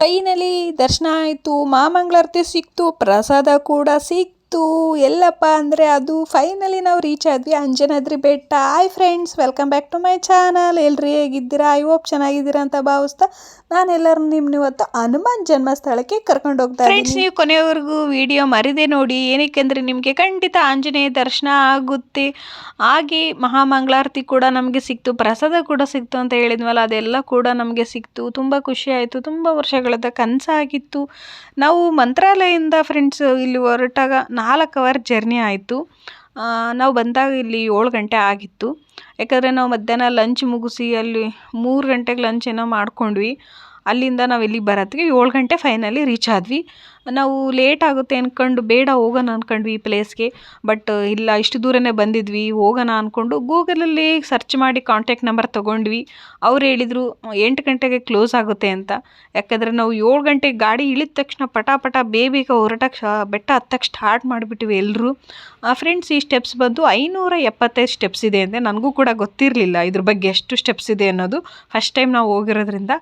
Finally ದರ್ಶನ ಆಯಿತು ಮಾಮಂಗಳಾರತಿ ಸಿಕ್ತು ಪ್ರಸಾದ ಕೂಡ ಸಿಕ್ತು. ಎಲ್ಲಪ್ಪ ಅಂದರೆ ಅದು ಫೈನಲಿ ನಾವು ರೀಚ್ ಆದ್ವಿ. ಅಂಜನಾದ್ರಿ ಬೆಟ್ಟ. Hi friends welcome back to my channel ಎಲ್ರಿ ಹೇಗಿದ್ದೀರಾ? ಐ ಹೋಪ್ ಚೆನ್ನಾಗಿದ್ದೀರಾ ಅಂತ ಭಾವಿಸ್ತಾ ನಾನು ಎಲ್ಲರೂ ನಿಮ್ಮನ್ನ ಇವತ್ತು ಹನುಮಾನ್ ಜನ್ಮಸ್ಥಳಕ್ಕೆ ಕರ್ಕೊಂಡು ಹೋಗ್ತಾ ಫ್ರೆಂಡ್ಸ್ ನೀವು ಕೊನೆಯವರೆಗೂ ವಿಡಿಯೋ ಮರಿದೆ ನೋಡಿ. ಏನಕ್ಕೆ ಅಂದರೆ ನಿಮಗೆ ಖಂಡಿತ ಆಂಜನೇಯ ದರ್ಶನ ಆಗುತ್ತೆ. ಹಾಗೆ ಮಹಾಮಂಗಳಾರತಿ ಕೂಡ ನಮಗೆ ಸಿಕ್ತು. ಪ್ರಸಾದ ಕೂಡ ಸಿಕ್ತು ಅಂತ ಹೇಳಿದ್ವಲ್ಲ, ಅದೆಲ್ಲ ಕೂಡ ನಮಗೆ ಸಿಕ್ತು. ತುಂಬ ಖುಷಿ ಆಯಿತು. ತುಂಬ ವರ್ಷಗಳದ ಕನಸಾಗಿತ್ತು. ನಾವು ಮಂತ್ರಾಲಯದಿಂದ ಫ್ರೆಂಡ್ಸ್ ಇಲ್ಲಿ ಹೊರಟಾಗ ನಾಲ್ಕು ಅವರ್ ಜರ್ನಿ ಆಯಿತು. ನಾವು ಬಂದಾಗ ಇಲ್ಲಿ ಏಳು ಗಂಟೆ ಆಗಿತ್ತು. ಯಾಕಂದರೆ ನಾವು ಮಧ್ಯಾಹ್ನ ಲಂಚ್ ಮುಗಿಸಿ ಅಲ್ಲಿ ಮೂರು ಗಂಟೆಗೆ ಲಂಚ್ ಏನೋ ಮಾಡ್ಕೊಂಡ್ವಿ. ಅಲ್ಲಿಂದ ನಾವು ಇಲ್ಲಿಗೆ ಬರೋತ್ತಿಗೆ ಏಳು ಗಂಟೆ ಫೈನಲಿ ರೀಚ್ ಆದ್ವಿ. ನಾವು ಲೇಟ್ ಆಗುತ್ತೆ ಅಂದ್ಕೊಂಡು ಬೇಡ ಹೋಗೋಣ ಅಂದ್ಕೊಂಡ್ವಿ ಈ ಪ್ಲೇಸ್ಗೆ ಬಟ್ ಇಲ್ಲ, ಇಷ್ಟು ದೂರನೇ ಬಂದಿದ್ವಿ, ಹೋಗೋಣ ಅಂದ್ಕೊಂಡು ಗೂಗಲಲ್ಲಿ ಸರ್ಚ್ ಮಾಡಿ ಕಾಂಟ್ಯಾಕ್ಟ್ ನಂಬರ್ ತೊಗೊಂಡ್ವಿ. ಅವ್ರು ಹೇಳಿದರು, ಎಂಟು ಗಂಟೆಗೆ ಕ್ಲೋಸ್ ಆಗುತ್ತೆ ಅಂತ. ಯಾಕಂದರೆ ನಾವು ಏಳು ಗಂಟೆಗೆ ಗಾಡಿ ಇಳಿದ ತಕ್ಷಣ ಪಟ ಪಟ ಬೇಗ ಹೊರಟಕ್ಕೆ ಬೆಟ್ಟ ಹತ್ತಕ್ಕೆ ಸ್ಟಾರ್ಟ್ ಮಾಡಿಬಿಟ್ವಿ ಎಲ್ಲರೂ ಫ್ರೆಂಡ್ಸ್ ಈ ಸ್ಟೆಪ್ಸ್ ಬಂದು ಐನೂರ ಎಪ್ಪತ್ತೈದು ಸ್ಟೆಪ್ಸ್ ಇದೆ ಅಂತೆ ನನಗೂ ಕೂಡ ಗೊತ್ತಿರಲಿಲ್ಲ ಇದ್ರ ಬಗ್ಗೆ ಎಷ್ಟು ಸ್ಟೆಪ್ಸ್ ಇದೆ ಅನ್ನೋದು ಫಸ್ಟ್ ಟೈಮ್ ನಾವು ಹೋಗಿರೋದ್ರಿಂದ.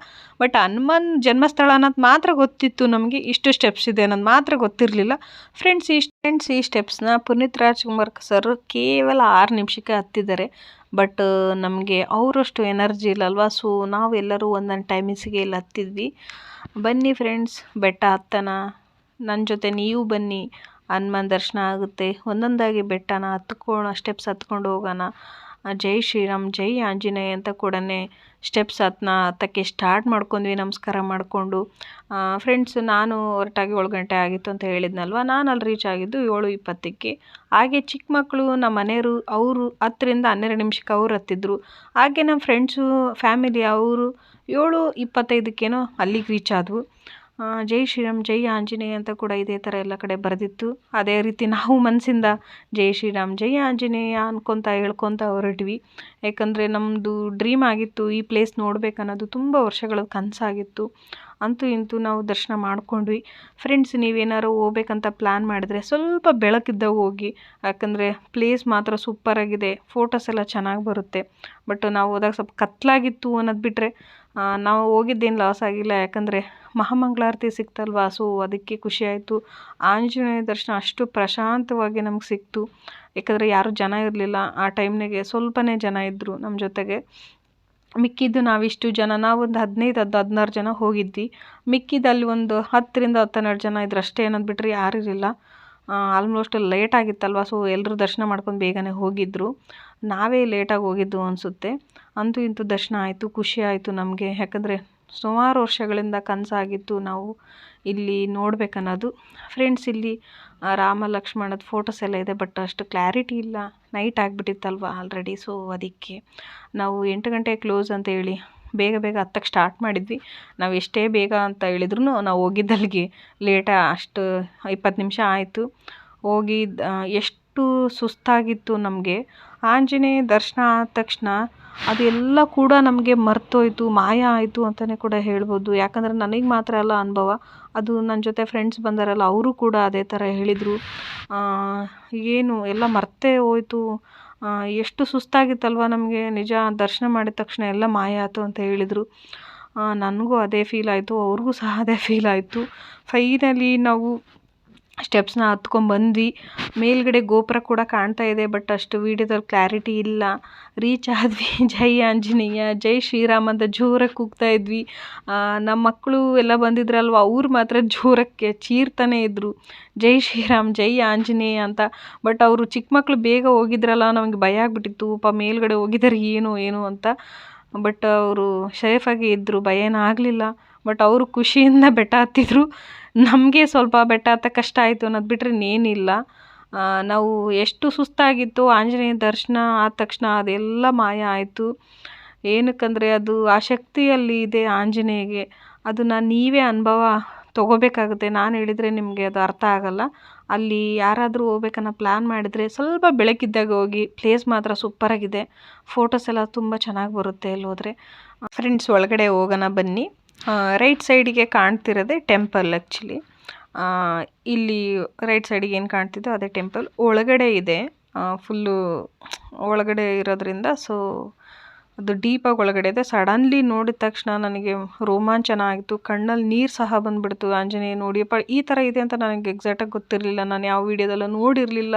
ಬಟ್ ಹನುಮಾನ್ ಜನ್ಮಸ್ಥಳ ಅನ್ನೋದು ಮಾತ್ರ ಗೊತ್ತಿತ್ತು ನಮಗೆ ಇಷ್ಟು ಸ್ಟೆಪ್ಸ್ ಇದೆ ಅನ್ನೋದು ಮಾತ್ರ ಗೊತ್ತಿರಲಿಲ್ಲ. ಫ್ರೆಂಡ್ಸ್ ಈ ಫ್ರೆಂಡ್ಸ್ ಈ ಸ್ಟೆಪ್ಸ್ನ ಪುನೀತ್ ರಾಜ್ಕುಮಾರ್ ಸರ್ ಕೇವಲ ಆರು ನಿಮಿಷಕ್ಕೆ ಹತ್ತಿದ್ದಾರೆ. ಬಟ್ ನಮಗೆ ಅವರಷ್ಟು ಎನರ್ಜಿ ಇಲ್ಲಲ್ವಾ ಸೊ ನಾವೆಲ್ಲರೂ ಒಂದೊಂದು ಟೈಮಿಂಗ್ಸಿಗೆ ಇಲ್ಲಿ ಹತ್ತಿದ್ವಿ. ಬನ್ನಿ ಫ್ರೆಂಡ್ಸ್ ಬೆಟ್ಟ ಹತ್ತನ ನನ್ನ ಜೊತೆ ನೀವು ಬನ್ನಿ. ಹನುಮಾನ್ ದರ್ಶನ ಆಗುತ್ತೆ. ಒಂದೊಂದಾಗಿ ಬೆಟ್ಟನ ಹತ್ಕೊಂಡು ಸ್ಟೆಪ್ಸ್ ಹತ್ಕೊಂಡು ಹೋಗೋಣ. ಜೈ ಶ್ರೀರಾಮ್, ಜೈ ಆಂಜನೇಯ ಅಂತ ಕೂಡ ಸ್ಟೆಪ್ಸ್ ಹತ್ತನ ಹತ್ತಕ್ಕೆ ಸ್ಟಾರ್ಟ್ ಮಾಡ್ಕೊಂಡ್ವಿ, ನಮಸ್ಕಾರ ಮಾಡಿಕೊಂಡು. ಫ್ರೆಂಡ್ಸ್ ನಾನು ಹೊರಟಾಗಿ ಏಳು ಗಂಟೆ ಆಗಿತ್ತು ಅಂತ ಹೇಳಿದ್ನಲ್ವ? ನಾನು ಅಲ್ಲಿ ರೀಚ್ ಆಗಿದ್ದು ಏಳು ಇಪ್ಪತ್ತಕ್ಕೆ. ಹಾಗೆ ಚಿಕ್ಕ ಮಕ್ಕಳು, ನಮ್ಮ ಮನೆಯವರು, ಅವರು ಹತ್ತರಿಂದ ಹನ್ನೆರಡು ನಿಮಿಷಕ್ಕೆ ಅವ್ರು ಹತ್ತಿದ್ರು. ಹಾಗೆ ನಮ್ಮ ಫ್ರೆಂಡ್ಸು ಫ್ಯಾಮಿಲಿ ಅವರು ಏಳು ಇಪ್ಪತ್ತೈದಕ್ಕೇನೋ ಅಲ್ಲಿಗೆ ರೀಚ್ ಆದವು. ಜೈ ಶ್ರೀರಾಮ್, ಜೈ ಆಂಜನೇಯ ಅಂತ ಕೂಡ ಇದೇ ಥರ ಎಲ್ಲ ಕಡೆ ಬರೆದಿತ್ತು. ಅದೇ ರೀತಿ ನಾವು ಮನಸ್ಸಿಂದ ಜೈ ಶ್ರೀರಾಮ್, ಜೈ ಆಂಜನೇಯ ಅನ್ಕೊತ ಹೇಳ್ಕೊತ ಹೊರಟ್ವಿ. ಯಾಕಂದರೆ ನಮ್ಮದು ಡ್ರೀಮ್ ಆಗಿತ್ತು ಈ ಪ್ಲೇಸ್ ನೋಡಬೇಕನ್ನೋದು ತುಂಬ ವರ್ಷಗಳ ಕನಸಾಗಿತ್ತು. ಅಂತೂ ಇಂತೂ ನಾವು ದರ್ಶನ ಮಾಡ್ಕೊಂಡ್ವಿ. ಫ್ರೆಂಡ್ಸ್ ನೀವೇನಾದ್ರು ಹೋಗ್ಬೇಕಂತ ಪ್ಲ್ಯಾನ್ ಮಾಡಿದ್ರೆ ಸ್ವಲ್ಪ ಬೆಳಕಿದ್ದಾಗ ಹೋಗಿ, ಯಾಕಂದರೆ ಪ್ಲೇಸ್ ಮಾತ್ರ ಸೂಪರಾಗಿದೆ ಫೋಟೋಸ್ ಎಲ್ಲ ಚೆನ್ನಾಗಿ ಬರುತ್ತೆ. ಬಟ್ ನಾವು ಹೋದಾಗ ಸ್ವಲ್ಪ ಕತ್ತಲಾಗಿತ್ತು ಅನ್ನೋದು ಬಿಟ್ಟರೆ ನಾವು ಹೋಗಿದ್ದೇನು ಲಾಸ್ ಆಗಿಲ್ಲ. ಯಾಕಂದರೆ ಮಹಾಮಂಗಳಾರತಿ ಸಿಕ್ತಲ್ವಾ ಸೊ ಅದಕ್ಕೆ ಖುಷಿಯಾಯಿತು ಆಂಜನೇಯ ದರ್ಶನ ಅಷ್ಟು ಪ್ರಶಾಂತವಾಗಿ ನಮ್ಗೆ ಸಿಕ್ತು. ಯಾಕಂದರೆ ಯಾರೂ ಜನ ಇರಲಿಲ್ಲ, ಆ ಟೈಮ್ನಾಗೆ ಸ್ವಲ್ಪನೇ ಜನ ಇದ್ದರು ನಮ್ಮ ಜೊತೆಗೆ. ಮಿಕ್ಕಿದ್ದು ನಾವಿಷ್ಟು ಜನ ನಾವೊಂದು ಹದಿನೈದು ಹದ್ ಹದಿನಾರು ಜನ ಹೋಗಿದ್ವಿ. ಮಿಕ್ಕಿದಲ್ಲಿ ಒಂದು ಹತ್ತರಿಂದ ಹತ್ತೆರಡು ಜನ ಇದ್ರು ಅಷ್ಟೇ ಅನ್ನೋದು ಬಿಟ್ಟರೆ ಯಾರು ಇರಲಿಲ್ಲ. ಆಲ್ಮೋಸ್ಟ್ ಲೇಟ್ ಆಗಿತ್ತಲ್ವ ಸೊ ಎಲ್ಲರೂ ದರ್ಶನ ಮಾಡ್ಕೊಂಡು ಬೇಗನೆ ಹೋಗಿದ್ದರು ನಾವೇ ಲೇಟಾಗಿ ಹೋಗಿದ್ದು ಅನಿಸುತ್ತೆ. ಅಂತೂ ಇಂತೂ ದರ್ಶನ ಆಯಿತು, ಖುಷಿ ಆಯಿತು ನಮಗೆ. ಯಾಕಂದರೆ ಸುಮಾರು ವರ್ಷಗಳಿಂದ ಕನಸಾಗಿತ್ತು ನಾವು ಇಲ್ಲಿ ನೋಡಬೇಕನ್ನೋದು. ಫ್ರೆಂಡ್ಸ್ ಇಲ್ಲಿ ರಾಮ, ಲಕ್ಷ್ಮಣದ ಫೋಟೋಸ್ ಎಲ್ಲ ಇದೆ ಬಟ್ ಅಷ್ಟು ಕ್ಲಾರಿಟಿ ಇಲ್ಲ. ನೈಟ್ ಆಗಿಬಿಟ್ಟಿತ್ತಲ್ವ ಆಲ್ರೆಡಿ ಸೊ ಅದಕ್ಕೆ ನಾವು ಎಂಟು ಗಂಟೆಗೆ ಕ್ಲೋಸ್ ಅಂತ ಹೇಳಿ ಬೇಗ ಬೇಗ ಹತ್ತಕ್ಕೆ ಸ್ಟಾರ್ಟ್ ಮಾಡಿದ್ವಿ. ನಾವು ಎಷ್ಟೇ ಬೇಗ ಅಂತ ಹೇಳಿದ್ರು ನಾವು ಹೋಗಿದ್ದಲ್ಲಿಗೆ ಲೇಟ ಅಷ್ಟು ಇಪ್ಪತ್ತು ನಿಮಿಷ ಆಯಿತು. ಹೋಗಿ ಎಷ್ಟು ಸುಸ್ತಾಗಿತ್ತು ನಮಗೆ. ಆಂಜನೇಯ ದರ್ಶನ ಆದ ತಕ್ಷಣ ಅದೆಲ್ಲ ಕೂಡ ನಮಗೆ ಮರ್ತೋಯ್ತು, ಮಾಯ ಆಯಿತು ಅಂತಲೇ ಕೂಡ ಹೇಳ್ಬೋದು. ಯಾಕಂದರೆ ನನಗೆ ಮಾತ್ರ ಅಲ್ಲ ಅನುಭವ. ಅದು ನನ್ನ ಜೊತೆ ಫ್ರೆಂಡ್ಸ್ ಬಂದಾರಲ್ಲ, ಅವರು ಕೂಡ ಅದೇ ಥರ ಹೇಳಿದರು. ಏನು ಎಲ್ಲ ಮರ್ತೇ ಹೋಯ್ತು. ಎಷ್ಟು ಸುಸ್ತಾಗಿತ್ತಲ್ವ ನಮಗೆ ನಿಜ ದರ್ಶನ ಮಾಡಿದ ತಕ್ಷಣ ಎಲ್ಲ ಮಾಯ ಆಯ್ತು ಅಂತ ಹೇಳಿದರು. ನನಗೂ ಅದೇ ಫೀಲ್ ಆಯಿತು, ಅವ್ರಿಗೂ ಸಹ ಅದೇ ಫೀಲ್ ಆಯಿತು. ಫೈನಲಿ ನಾವು ಸ್ಟೆಪ್ಸ್ನ ಹತ್ಕೊಂಡ್ಬಂದ್ವಿ ಮೇಲುಗಡೆ ಗೋಪುರ ಕೂಡ ಕಾಣ್ತಾ ಇದೆ, ಬಟ್ ಅಷ್ಟು ವೀಡಿಯೋದಲ್ಲಿ ಕ್ಲಾರಿಟಿ ಇಲ್ಲ. ರೀಚ್ ಆದ್ವಿ. ಜೈ ಆಂಜನೇಯ, ಜೈ ಶ್ರೀರಾಮ್ ಅಂತ ಜೋರಾಗಿ ಕೂಗ್ತಾ ಇದ್ವಿ. ನಮ್ಮ ಮಕ್ಕಳು ಎಲ್ಲ ಬಂದಿದ್ರಲ್ವ, ಅವ್ರು ಮಾತ್ರ ಜೋರಕ್ಕೆ ಚೀರ್ತಾನೆ ಇದ್ದರು ಜೈ ಶ್ರೀರಾಮ್, ಜೈ ಆಂಜನೇಯ ಅಂತ. ಬಟ್ ಅವರು ಚಿಕ್ಕ ಮಕ್ಕಳು ಬೇಗ ಹೋಗಿದ್ರಲ್ಲ, ನಮಗೆ ಭಯ ಆಗ್ಬಿಟ್ಟಿತ್ತು. ಪಾಪ ಮೇಲುಗಡೆ ಹೋಗಿದ್ದಾರೆ ಏನು ಏನು ಅಂತ. ಬಟ್ ಅವರು ಸೇಫಾಗಿ ಇದ್ದರು ಭಯ ಏನೂ ಆಗಲಿಲ್ಲ. ಬಟ್ ಅವರು ಖುಷಿಯಿಂದ ಬೆಟ್ಟ ಹತ್ತಿದ್ರು. ನಮಗೆ ಸ್ವಲ್ಪ ಬೆಟ್ಟ ಹತ್ತಕ್ಕೆ ಕಷ್ಟ ಆಯಿತು ಅನ್ನೋದು ಬಿಟ್ಟರೆ ಇನ್ನೇನಿಲ್ಲ. ನಾವು ಎಷ್ಟು ಸುಸ್ತಾಗಿತ್ತು, ಆಂಜನೇಯ ದರ್ಶನ ಆದ ತಕ್ಷಣ ಅದೆಲ್ಲ ಮಾಯ ಆಯಿತು. ಏನಕ್ಕಂದರೆ ಅದು ಆ ಶಕ್ತಿಯಲ್ಲಿ ಇದೆ ಆಂಜನೇಯಗೆ. ಅದನ್ನು ನೀವೇ ಅನುಭವ ತೊಗೋಬೇಕಾಗುತ್ತೆ. ನಾನು ಹೇಳಿದರೆ ನಿಮಗೆ ಅದು ಅರ್ಥ ಆಗೋಲ್ಲ. ಅಲ್ಲಿ ಯಾರಾದರೂ ಹೋಗ್ಬೇಕನ್ನೋ ಪ್ಲ್ಯಾನ್ ಮಾಡಿದರೆ ಸ್ವಲ್ಪ ಬೆಳಕಿದ್ದಾಗ ಹೋಗಿ ಪ್ಲೇಸ್ ಮಾತ್ರ ಸೂಪರಾಗಿದೆ ಫೋಟೋಸ್ ಎಲ್ಲ ತುಂಬ ಚೆನ್ನಾಗಿ ಬರುತ್ತೆ ಅಲ್ಲಿ ಹೋದರೆ. ಫ್ರೆಂಡ್ಸ್ ಒಳಗಡೆ ಹೋಗೋಣ ಬನ್ನಿ. ರೈಟ್ ಸೈಡಿಗೆ ಕಾಣ್ತಿರೋದೆ ಟೆಂಪಲ್ ಆ್ಯಕ್ಚುಲಿ ಇಲ್ಲಿ ರೈಟ್ ಸೈಡಿಗೆ ಏನು ಕಾಣ್ತಿದ್ದೋ ಅದೇ ಟೆಂಪಲ್ ಒಳಗಡೆ ಇದೆ. ಫುಲ್ಲು ಒಳಗಡೆ ಇರೋದ್ರಿಂದ ಸೊ ಅದು ಡೀಪಾಗಿ ಒಳಗಡೆ ಇದೆ. ಸಡನ್ಲಿ ನೋಡಿದ ತಕ್ಷಣ ನನಗೆ ರೋಮಾಂಚನ ಆಯಿತು. ಕಣ್ಣಲ್ಲಿ ನೀರು ಸಹ ಬಂದ್ಬಿಡ್ತು ಆಂಜನೇಯ ನೋಡಿಯಪ್ಪ ಈ ಥರ ಇದೆ ಅಂತ ನನಗೆ ಎಕ್ಸಾಕ್ಟಾಗಿ ಗೊತ್ತಿರಲಿಲ್ಲ. ನಾನು ಯಾವ ವಿಡಿಯೋದಲ್ಲೂ ನೋಡಿರಲಿಲ್ಲ.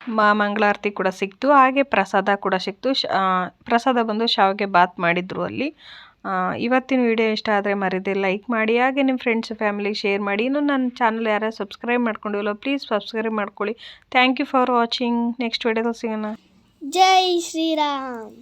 ಮಾ, ಮಂಗಳಾರತಿ ಕೂಡ ಸಿಕ್ತು. ಹಾಗೆ ಪ್ರಸಾದ ಕೂಡ ಸಿಕ್ತು. ಪ್ರಸಾದ ಬಂದು ಶಾವಿಗೆ ಬಾತ್ ಮಾಡಿದ್ರು ಅಲ್ಲಿ. ಇವತ್ತಿನ ವಿಡಿಯೋ ಇಷ್ಟ ಆದರೆ ಮರೆಯದೆ ಲೈಕ್ ಮಾಡಿ, ಹಾಗೆ ನಿಮ್ಮ ಫ್ರೆಂಡ್ಸ್ ಫ್ಯಾಮಿಲಿಗೆ ಶೇರ್ ಮಾಡಿ. ಇನ್ನು ನನ್ನ ಚಾನಲ್ ಯಾರು ಸಬ್ಸ್ಕ್ರೈಬ್ ಮಾಡ್ಕೊಂಡಿಲ್ಲ ಪ್ಲೀಸ್ ಸಬ್ಸ್ಕ್ರೈಬ್ ಮಾಡ್ಕೊಳ್ಳಿ. Thank you for watching next ವಿಡಿಯೋದಲ್ಲಿ ಸಿಗೋಣ. ಜೈ ಶ್ರೀರಾಮ್.